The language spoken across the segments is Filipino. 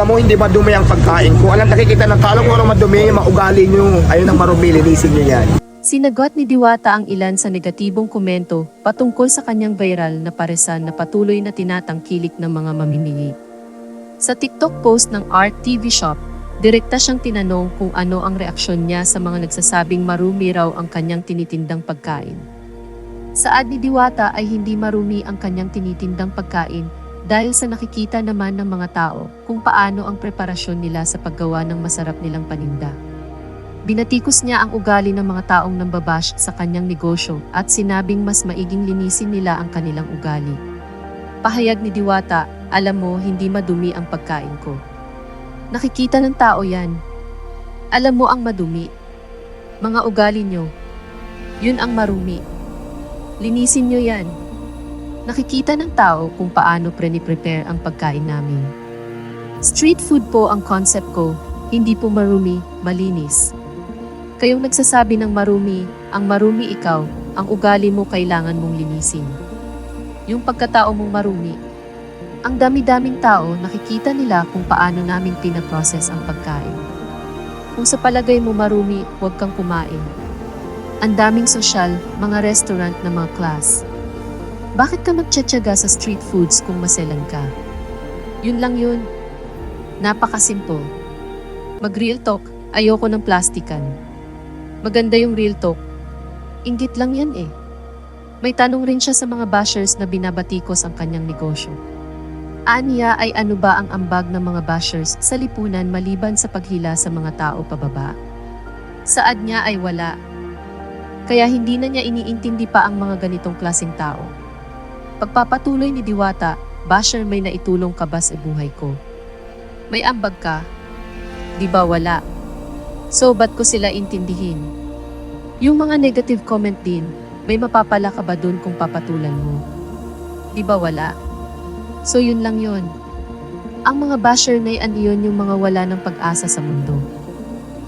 Alam mo, hindi madumi ang pagkain ko. Alam, nakikita ng tao kung ano madumi, maugali nyo. Ayun ang marumi, linisin nyo yan. Sinagot ni Diwata ang ilan sa negatibong komento patungkol sa kanyang viral na paresan na patuloy na tinatangkilik ng mga mamimili. Sa TikTok post ng Art TV Shop, direkta siyang tinanong kung ano ang reaksyon niya sa mga nagsasabing marumi raw ang kanyang tinitindang pagkain. Saad ni Diwata ay hindi marumi ang kanyang tinitindang pagkain dahil sa nakikita naman ng mga tao kung paano ang preparasyon nila sa paggawa ng masarap nilang paninda. Binatikos niya ang ugali ng mga taong nambabash sa kanyang negosyo at sinabing mas maiging linisin nila ang kanilang ugali. Pahayag ni Diwata, alam mo hindi madumi ang pagkain ko. Nakikita ng tao yan. Alam mo ang madumi. Mga ugali nyo. Yun ang marumi. Linisin nyo yan. Nakikita ng tao kung paano pre-prepare ang pagkain namin. Street food po ang concept ko, hindi po marumi, malinis. Kayong nagsasabi ng marumi, ang marumi ikaw, ang ugali mo kailangan mong linisin. Yung pagkatao mong marumi. Ang dami-daming tao nakikita nila kung paano namin pinaprocess ang pagkain. Kung sa palagay mo marumi, huwag kang kumain. Ang daming sosyal, mga restaurant na mga class. Bakit ka magtsatsaga sa street foods kung maselan ka? Yun lang yun. Napakasimple. Mag-real talk, ayoko ng plastikan. Maganda yung real talk. Inggit lang yan eh. May tanong rin siya sa mga bashers na binabatikos ang kanyang negosyo. Aniya ay ano ba ang ambag ng mga bashers sa lipunan maliban sa paghila sa mga tao pababa? Saad niya ay wala. Kaya hindi na niya iniintindi pa ang mga ganitong klaseng tao. Pagpapatuloy ni Diwata, basher may naitulong ka ba sa buhay ko? May ambag ka? Di ba wala? So, ba't ko sila intindihin? Yung mga negative comment din, may mapapala ka ba dun kung papatulan mo? Di ba wala? So, yun lang yun. Ang mga basher na yan yun yung mga wala ng pag-asa sa mundo.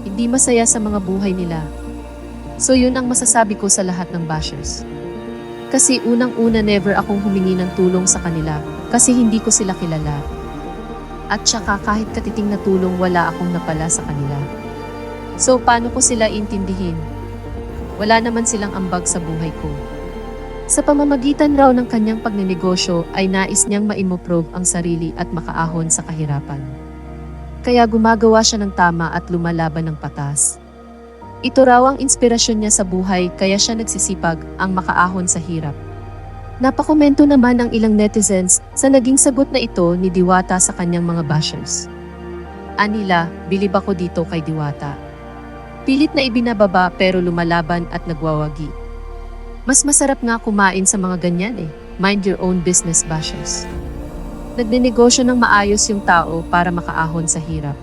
Hindi masaya sa mga buhay nila. So, yun ang masasabi ko sa lahat ng bashers. Kasi unang-una never akong humingi ng tulong sa kanila kasi hindi ko sila kilala. At saka kahit katiting na tulong wala akong napala sa kanila. So paano ko sila intindihin? Wala naman silang ambag sa buhay ko. Sa pamamagitan raw ng kanyang pagnenegosyo ay nais niyang maimprove ang sarili at makaahon sa kahirapan. Kaya gumagawa siya ng tama at lumalaban ng patas. Ito raw ang inspirasyon niya sa buhay kaya siya nagsisipag ang makaahon sa hirap. Napakomento naman ang ilang netizens sa naging sagot na ito ni Diwata sa kanyang mga bashers. Anila, bilib ako dito kay Diwata. Pilit na ibinababa pero lumalaban at nagwawagi. Mas masarap nga kumain sa mga ganyan eh. Mind your own business bashers. Nagnenegosyo ng maayos yung tao para makaahon sa hirap.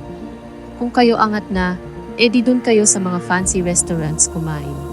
Kung kayo angat na, edi dun kayo sa mga fancy restaurants kumain.